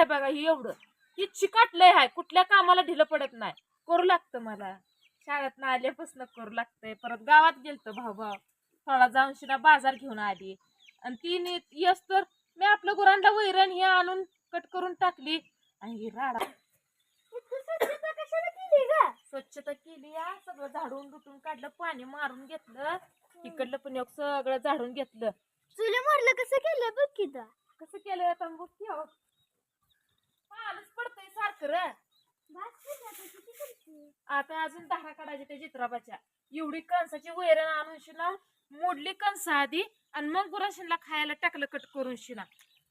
आहे बघा ही एवढं. ही चिकाटलंय आहे कुठल्या कामाला ढिलं पडत नाही. करू लागतं मला. शाळेत आल्यापासून करू लागतंय. परत गावात गेलतो भाऊ भाऊ थोडा जाऊन शिना बाजार घेऊन आली. आणि ती नी- यस तर मी आपलं गुरांना वैरण हे आणून कट करून टाकली. आणि ही राडा स्वच्छता केली या. सगळं झाडून रुटून काढलं पाणी मारून घेतलं. इकडलं पण एक सगळं झाडून घेतलं. चुली मारलं कसं केलं बघ की. कसं केलं? आता बघ पानच पडतंय सारखं र. आता अजून दहा काढायचे त्या चित्राबाच्या एवढी कणसाची वैरण आणून शिना मोडली कणस आधी आणि मग गुराशीला खायला टाकलं कट करून शिना.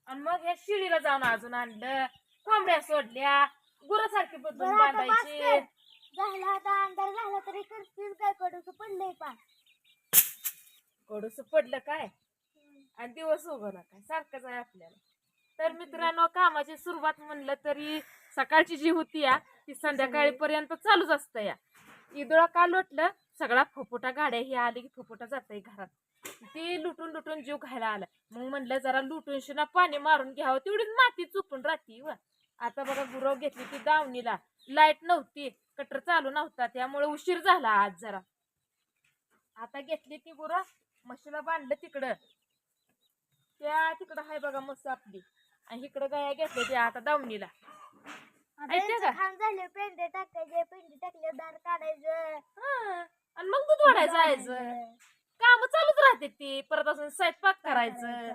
आणि मग या शिळीला जाऊन अजून आणलं. कोंबड्या सोडल्या. गुरासारखे बदलून बांधायचे. झाला आता अंधार झाला तरी करतीस काय? कडूस पडलंय पा कडूस पडलं काय? आणि दिवस उगवला काय? सारखंच आहे आपल्याला. तर मित्रांनो कामाची सुरुवात म्हणलं तरी सकाळची जी होती या ती संध्याकाळी पर्यंत चालूच असतं या. इदोळा का लोटलं सगळा फोपोटा गाड्या ही आली की फोपोटा जातंय घरात. ते लुटून लुटून जीव घायला आला. मग म्हणलं जरा लुटून शिना पाणी मारून घ्यावं तेवढीच माती चुकून राहती व. आता बघा गुरव घेतली ती दावणीला. लाइट नव्हती कटर चालू नव्हता त्यामुळे उशीर झाला आज जरा. आता घेतली ती गुरं म्हशीला बांधलं तिकडं. त्या तिकडं हाय बघा मस्त आपली. आणि इकडं गाया घेतल्या त्या आता दावणीला ऐकते का? झाले पेंडे टाकायचे पेंडे टाकले दार काढायचं. हा. आणि मग दूध वाढायचं जायचं काम चालूच राहते ती. परत अजून स्वयंपाक करायचं.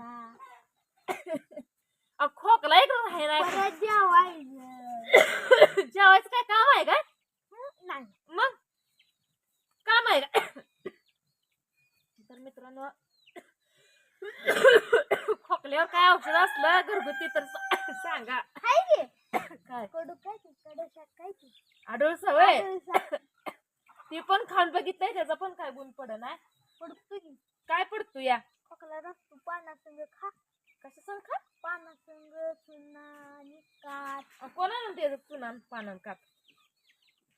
अहो, खोकला इकडं राही नाही परत जेवायचं जेवायचं काय काम आहे का नाही मग काम आहे का तर मित्रांनो खोकल्यावर काय औषध असलं घरगुती तर सा- सांगा. हाय की. काय? कडू काय की कडू शाक काय की आडोळ सवय? कडू शाक. ती पण खाऊन बघितलंय त्याचा पण काय गुण पड नाही पडतो की. काय पडतो या? खोकला नसतो पाना संग खा. कसं सांग खा? पाना संग चुना आणि काट कोणाला त्याचं चुना पानन काप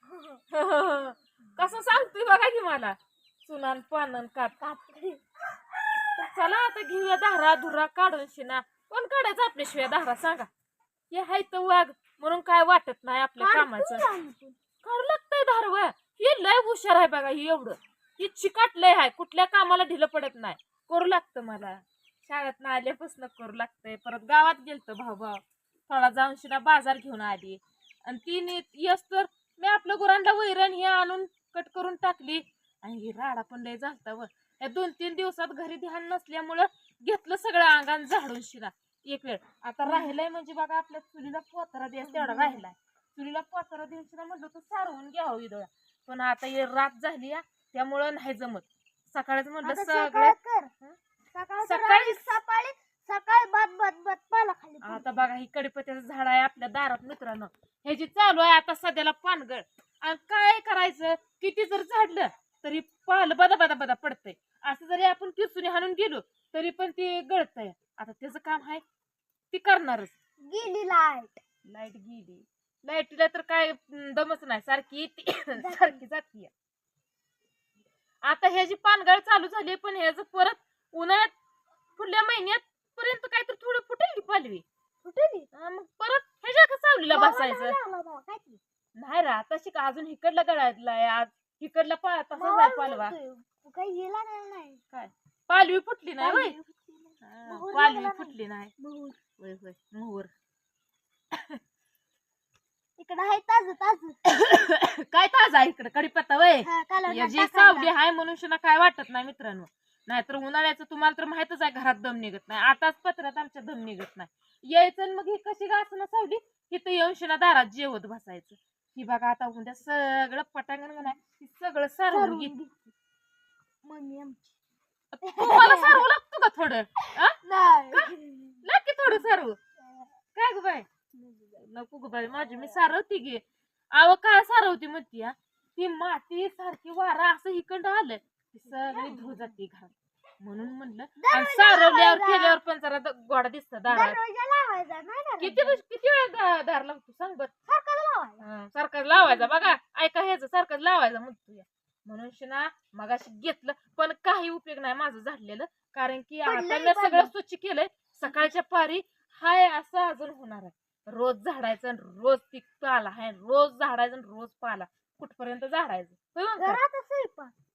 कसं सांगतोय बघा की मला. चुनान पानन काप चला आता घेऊया धारा धुरा काढून शिना. कोण काढायचं आपल्याशिवाय धारा सांगा. हे हाय तर वाघ म्हणून काय वाटत नाही आपल्या कामाचं. काढू लागतंय धारव हे लय हुशार आहे बघा ही एवढं. ही चिकाट लय आहे कुठल्या कामाला ढिलं पडत नाही. करू लागतं मला. शाळेत ना आल्यापासून करू लागतंय. परत गावात गेलतो भाऊ भाऊ थोडा जाऊन शिना बाजार घेऊन आली. आणि ती नी- यस तर मी आपलं गुरांना वैरण हे आणून कट करून टाकली. आणि ही राडा पण लय झालता व. या दोन तीन दिवसात घरी ध्यान नसल्यामुळं घेतलं सगळं अंगान झाडून शिना एक वेळ. आता राहिलाय म्हणजे बघा आपल्या चुलीला पोतरा द्यायचा तेवढा राहिलाय. चुलीला पोतरा देऊन शिना म्हटलं तर सारवून घ्यावं इदोळा पण आता हे रात झाली या त्यामुळं नाही जमत. सकाळच म्हटलं आता सगळं सकाळ कर? सकाळ सकाळी- सकाळी सकाळी सकाळी भात भात भात पाला खाली आता बघा ही कडीपत्त्याचं झाड आहे आपल्या दारात मित्रांनो. हे जी चालू आहे आता सध्याला पानगळ. आणि काय करायचं? किती जर झाडलं तरी पाल बदा बदा बदा पडतंय. किरसुनी हाणून गेलो तरी पण ते गळतंय. आता त्याचं काम आहे ती करणारच. गेली लाइट. लाइट गेली. लाईटीला तर काय अं, दमच नाही. सारखी येते सारखी जाती. आता ह्याची पानगळ चालू झाली पण ह्याचं परत उन्हाळ्यात पुढल्या महिन्यात पर्यंत काहीतरी थोडं फुटेल की पालवी. अं, मग परत ह्याच्या का सावलीला बसायचं? नाही रा तशी का अजून इकडला गळायला आज इकडला पा तसाच आहे पालवा. काही गेला नाही. काय? पालवी फुटली नाही होय? पालवी फुटली नाही. हा, मोहर पालवी लागला नाही. फुटली नाही. बहु. होय होय मोहर. इकडं आहे ताज ताज. काय ताजा आहे इकडे? कडीपत्ता वय जी. सावली आहे म्हणून शिना काय वाटत नाही मित्रांनो. नाहीतर उन्हाळ्याचं तुम्हाला तर माहितच आहे घरात दम निघत नाही. आताच पत्रात आमच्या दम निघत नाही. यायचं आणि मग ही कशी ना सावली? इथं येऊन शिना दारात जेवत बसायचं. ही बघा आता उद्या सगळं पटांगण नाही सगळं सारवून घेतली. मम्मी आमची. तुम्हाला सारवं लागतं का थोडं? लाग की थोडं सारवं. काय ग बाय नको ग बाई माझी मी सारवती गे अव काय सारवती म्हणती हा? ती माती सारखी वारा असं इकडं आलं ती सगळी धुळ जाते घरात. म्हणून म्हणलं आणि सारवल्यावर. केल्यावर पण जरा द- गोडा दिसत दारात. दरवाजा लावायचा नाही ना किती वेळ- किती वेळा दा- दार लावतो सांग बर. सारखं लावायचा. सारखं लावायचा. बघा ऐका ह्याचं सारखं लावायचा म्हणतो या म्हणून शिना मगाशी घेतलं पण काही उपयोग नाही माझं झाडलेलं कारण की आता मी सगळं. स्वच्छ केलंय. सकाळच्या पारी हाय असं अजून होणार आहे. रोज झाडायचं रोज ती पाला आहे रोज झाडायचं रोज पाला. कुठपर्यंत झाडायचं? होय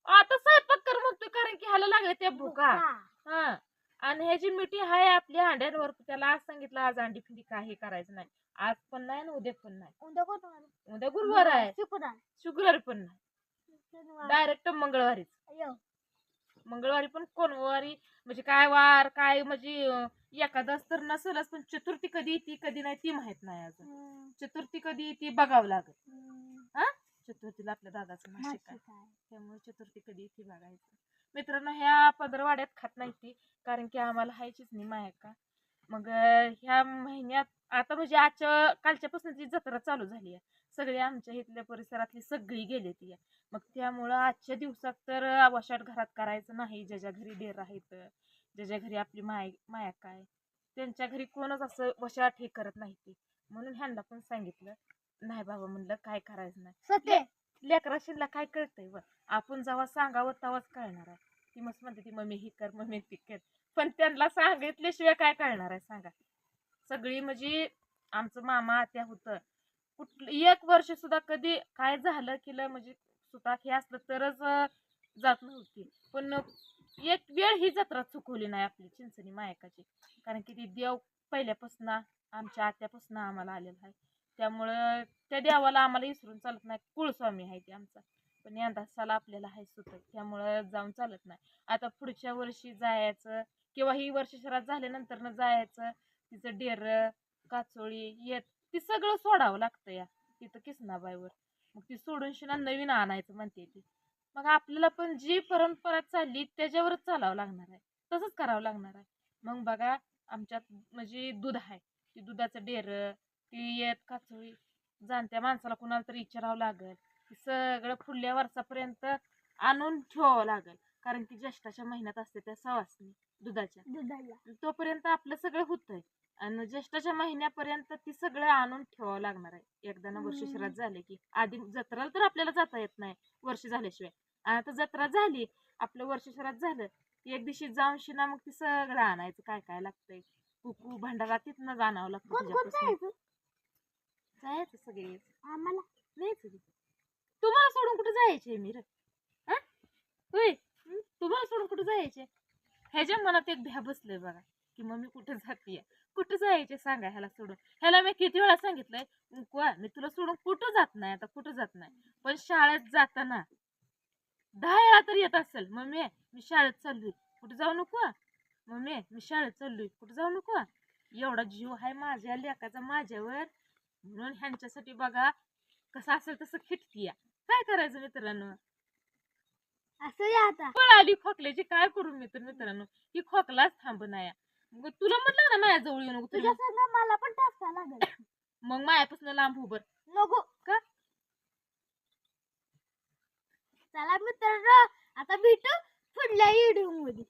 आता स्वयंपाक कर म्हणतोय कारण की ह्याला लागले ते भुका. हा. हा. आणि ह्याची मिठी आहे आपल्या अंड्यांवर. त्याला आज सांगितलं आज अंडी फिंडी काही करायचं नाही. आज पण नाही आणि उद्या पण नाही. उद्या गुरुवार आहे. शुक्रवार पण नाही. डायरेक्ट मंगळवारीच. मंगळवारी पण कोणवारी म्हणजे काय वार काय म्हणजे एकादश तर नसेलच पण चतुर्थी कधी येते कधी नाही ती माहीत नाही अजून. चतुर्थी कधी येते बघावं लागेल. हम्म. चतुर्थीला आपल्या दादाचं आहे. काय? त्यामुळे चतुर्थी कधी येते बघायचं. मित्रांनो ह्या पदरवाड्यात खात नाही ती कारण की आम्हाला हायचीच नाही माया का? मग ह्या महिन्यात आता म्हणजे आजच्या कालच्यापासून ती जत्रा चालू झाली आहे सगळी आमच्या इथल्या परिसरातली सगळी गेली ती. मग त्यामुळं आजच्या दिवसात तर वशाट घरात करायचं नाही. ज्याच्या घरी डेर आहेत ज्याच्या घरी आपली माय माया काय त्यांच्या घरी कोणच असं वशाट हे करत नाही ते. म्हणून ह्यांना पण सांगितलं नाही बाबा म्हणलं काय करायचं नाही. सत्य लेकराशीला काय कळतंय व आपण जेव्हा सांगावं तेव्हाच कळणार आहे. ती मस्त म्हणते ती मम्मी ही कर मम्मी ती कर. पण त्यांना सांगितल्याशिवाय काय कळणार आहे सांगा. सगळी म्हणजे आमचं मामा आत्या होतं. कुठलं एक वर्ष सुद्धा कधी काय झालं केलं म्हणजे सुद्धा हे असलं तरच जात नव्हती. पण एक वेळ ही जत्रा चुकवली नाही आपली चिंचणी मायकाची. कारण की ती देव पहिल्यापासून आमच्या आत्यापासून आम्हाला आलेला आहे. त्यामुळं त्या देवाला आम्हाला विसरून चालत नाही. कुळस्वामी आहे ते आमचा. पण यंदा साला आपल्याला हाय सुत त्यामुळं जाऊन चालत नाही. आता पुढच्या वर्षी जायचं किंवा ही वर्षश्रात झाल्यानंतर जायचं तिचं डेर काचोळी येत ती सगळं सोडावं लागतं या तिथं किसनाबाईवर. मग ती सोडून शिना नवीन आणायचं म्हणते ती. मग आपल्याला पण जी परंपरा चालली त्याच्यावरच चालावं लागणार आहे. तसंच करावं लागणार आहे. मग बघा आमच्यात म्हणजे दूध आहे. ती दुधाचं डेर ती येत काचोळी जाणत्या माणसाला कुणाला तरी विचारावं लागेल. सगळं पुढल्या वर्षापर्यंत आणून ठेवावं लागेल. कारण की ज्येष्ठाच्या महिन्यात असते त्या सवासनी दुधाच्या. दुधाला. तोपर्यंत आपलं सगळं होतंय. आणि ज्येष्ठाच्या महिन्यापर्यंत ती सगळं आणून ठेवावं लागणार आहे. एकदा ना वर्ष. शिरात झाले की आधी जत्राला तर आपल्याला जाता येत नाही वर्ष झाल्याशिवाय. आणि आता जत्रा झाली आपलं वर्ष शिरात झालं की एक दिवशी जाऊन शिना मग ती सगळं आणायचं. काय काय लागतंय? कुकू भांडारा तिथनं आणावं लागतं तुझ्यापासून. जायचं? सगळे आम्हाला? नाही तुम्हाला सोडून कुठे जायचे मी होय? तुम्हाला सोडून कुठे जायचे ह्याच्या मनात एक भ्या बसलंय बघा की मम्मी कुठे जातीये? कुठं जायचे सांगा ह्याला सोडून? ह्याला मी किती वेळा सांगितलंय कुवा मी तुला सोडून कुठं जात नाही आता कुठं जात नाही? पण शाळेत जाताना दहा वेळा तर येत असेल मम्मी मी शाळेत चाललोय कुठं जाऊ नको? मम्मी मी शाळेत चाललोय कुठं जाऊ नको? एवढा जीव आहे माझ्या लेकाचा माझ्यावर म्हणून ह्यांच्यासाठी बघा कसं असेल तसं खिटकीया काय करायचं मित्रांनो? असं या आता. पण आली खोकल्याची काय करू मित्र मित्रांनो? ही खोकलाच थांब नाही मग तुला म्हटलं ना माझ्या जवळ येऊ नको तुझ्या संग मला पण टाका लागेल. मग मायापासून लांब उभर नको. का? चला मित्रांनो आता भेटू पुढल्या व्हिडिओमध्ये.